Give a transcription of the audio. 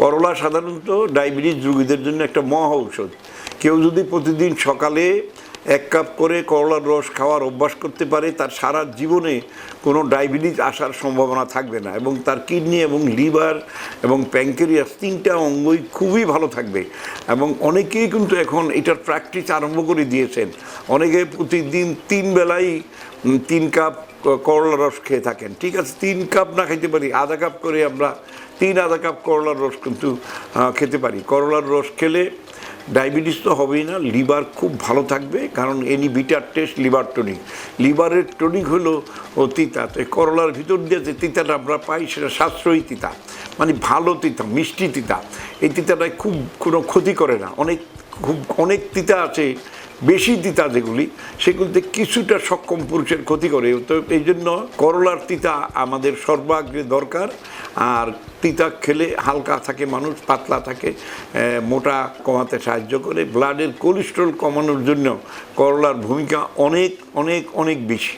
করলা সাধারণত ডায়াবেটিস রুগীদের জন্য একটা মহা ঔষধ। কেউ যদি প্রতিদিন সকালে এক কাপ করে করলার রস খাওয়ার অভ্যাস করতে পারে, তার সারা জীবনে কোনো ডায়াবেটিস আসার সম্ভাবনা থাকবে না এবং তার কিডনি এবং লিভার এবং প্যাঙ্কেরিয়াস তিনটা অঙ্গই খুবই ভালো থাকবে। এবং অনেকেই কিন্তু এখন এটার প্র্যাকটিস আরম্ভ করে দিয়েছেন। অনেকে প্রতিদিন তিন বেলাই তিন কাপ ক- করলা রস খেয়ে থাকেন। ঠিক আছে, তিন কাপ না খেতে পারি, আধা কাপ করে আমরা তিন আধা কাপ করলার রস কিন্তু খেতে পারি। করলার রস খেলে ডায়াবেটিস তো হবেই না, লিভার খুব ভালো থাকবে, কারণ any bitter taste liver tonic লিভারের টনিক হলো তিতা, তো করলার ভিতর দিয়ে যে তিতাটা আমরা পাই সেটা সাশ্রয়ী তিতা মানে ভালো তিতা, মিষ্টি তিতা। এই তিতাটায় খুব কোনো ক্ষতি করে না। অনেক, খুব অনেক তিতা আছে বেশি তিতা যেগুলি, সেগুলিতে কিছুটা সক্ষম পুরুষের ক্ষতি করে। তো এই জন্য করলার তিতা আমাদের সর্বাগ্রে দরকার। আর তিতা খেলে হালকা থাকে মানুষ, পাতলা থাকে মোটা কমাতে সাহায্য করে। ব্লাডের কোলেস্ট্রল কমানোর জন্য করলার ভূমিকা অনেক অনেক অনেক বেশি।